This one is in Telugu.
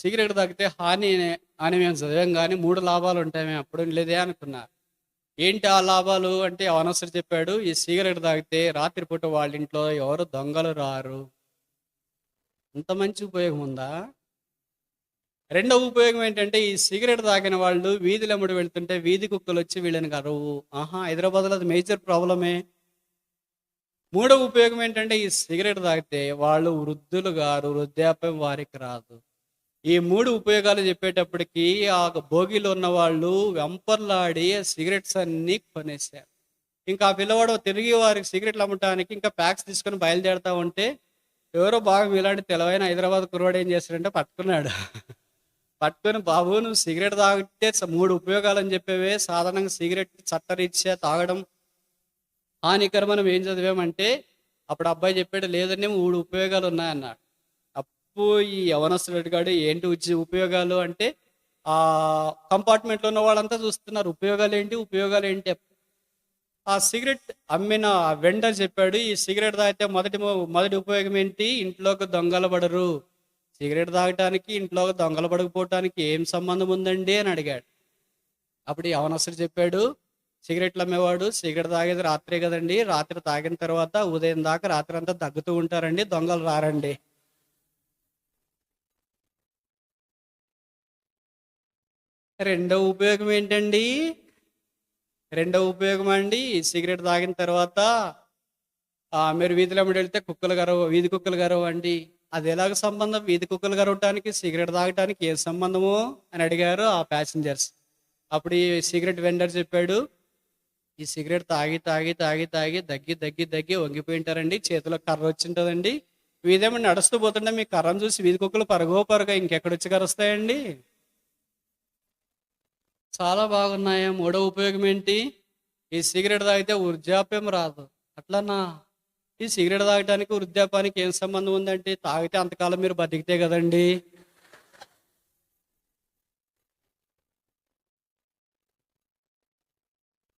సిగరెట్ తాగితే హాని అని మేము చదివాం కానీ మూడు లాభాలు ఉంటాయి మేము అప్పుడు లేదే అనుకున్నారు ఏంటి ఆ లాభాలు? అంటే అవనవసరం చెప్పాడు ఈ సిగరెట్ తాగితే రాత్రిపూట వాళ్ళ ఇంట్లో ఎవరు దొంగలు రారు. అంత మంచి ఉపయోగం ఉందా? రెండవ ఉపయోగం ఏంటంటే ఈ సిగరెట్ తాగిన వాళ్ళు వీధిలమ్మడి వెళ్తుంటే వీధి కుక్కలు వచ్చి వీళ్ళని కరవు ఆహా హైదరాబాద్లో అది మేజర్ ప్రాబ్లమే. మూడవ ఉపయోగం ఏంటంటే ఈ సిగరెట్ తాగితే వాళ్ళు వృద్ధులు గారు వృద్ధాప్యం వారికి రాదు. ఈ మూడు ఉపయోగాలు చెప్పేటప్పటికి ఆ భోగిలో ఉన్న వాళ్ళు వెంపర్లాడి సిగరెట్స్ అన్ని కొనేశారు. ఇంకా ఆ పిల్లవాడు తిరిగి వారికి సిగరెట్లు అమ్మటానికి ఇంకా ప్యాక్స్ తీసుకొని బయలుదేరుతా ఉంటే ఎవరో బాగా ఇలాంటి తెలవైన హైదరాబాద్ కురవాడు ఏం చేస్తాడంటే పట్టుకున్నాడు. పట్టుకొని బాబు నువ్వు సిగరెట్ తాగితే మూడు ఉపయోగాలు అని చెప్పేవే. సాధారణంగా సిగరెట్ చట్టరీత్యా తాగడం హానికరం మనం ఏం చదివామంటే అప్పుడు అబ్బాయి చెప్పాడు లేదండి మూడు ఉపయోగాలు ఉన్నాయన్నాడు. అప్పు ఈ యవనస్తుడు అడిగాడు ఏంటి ఉపయోగాలు అంటే ఆ కంపార్ట్మెంట్లో ఉన్న వాళ్ళంతా చూస్తున్నారు. ఉపయోగాలు ఏంటి ఉపయోగాలు ఏంటి? ఆ సిగరెట్ అమ్మిన వెండర్ చెప్పాడు ఈ సిగరెట్ తాగితే మొదటి మొదటి ఉపయోగం ఏంటి? ఇంట్లోకి దొంగలు పడరు. సిగరెట్ తాగటానికి ఇంట్లో దొంగలు పడకపోవటానికి ఏం సంబంధం ఉందండి అని అడిగాడు. అప్పుడు యవనస్తుడు చెప్పాడు సిగరెట్లు అమ్మేవాడు సిగరెట్ తాగేది రాత్రే కదండి. రాత్రి తాగిన తర్వాత ఉదయం దాకా రాత్రి అంతా తగ్గుతూ ఉంటారండి దొంగలు రారండి. రెండవ ఉపయోగం ఏంటండి? రెండవ ఉపయోగం అండి సిగరెట్ తాగిన తర్వాత ఆ, మీరు వీధిలో వెళ్తే కుక్కలు గరవ వీధి కుక్కలు గరవ అండి అది ఎలాగ సంబంధం? వీధి కుక్కలు గరవటానికి సిగరెట్ తాగటానికి ఏ సంబంధము? అని అడిగారు ఆ ప్యాసింజర్స్ అప్పుడు ఈ సిగరెట్ వెండర్ చెప్పాడు ఈ సిగరెట్ తాగి తాగి తాగి తాగి దగ్గి దగ్గి దగ్గి వంగిపోయి ఉంటారండి. చేతిలో కర్ర వచ్చింటుందండి వీధేమో నడుస్తూ పోతుంటే మీ కర్రను చూసి వీధి కుక్కలు పరుగో పరుగా ఇంకెక్కడొచ్చి కరుస్తాయండి? చాలా బాగున్నాయా. మూడో ఉపయోగం ఏంటి? ఈ సిగరెట్ తాగితే వృద్ధాప్యం రాదు. అట్లనా? ఈ సిగరెట్ తాగటానికి వృద్ధాపానికి ఏం సంబంధం ఉందంటే తాగితే అంతకాలం మీరు బతికితే కదండీ.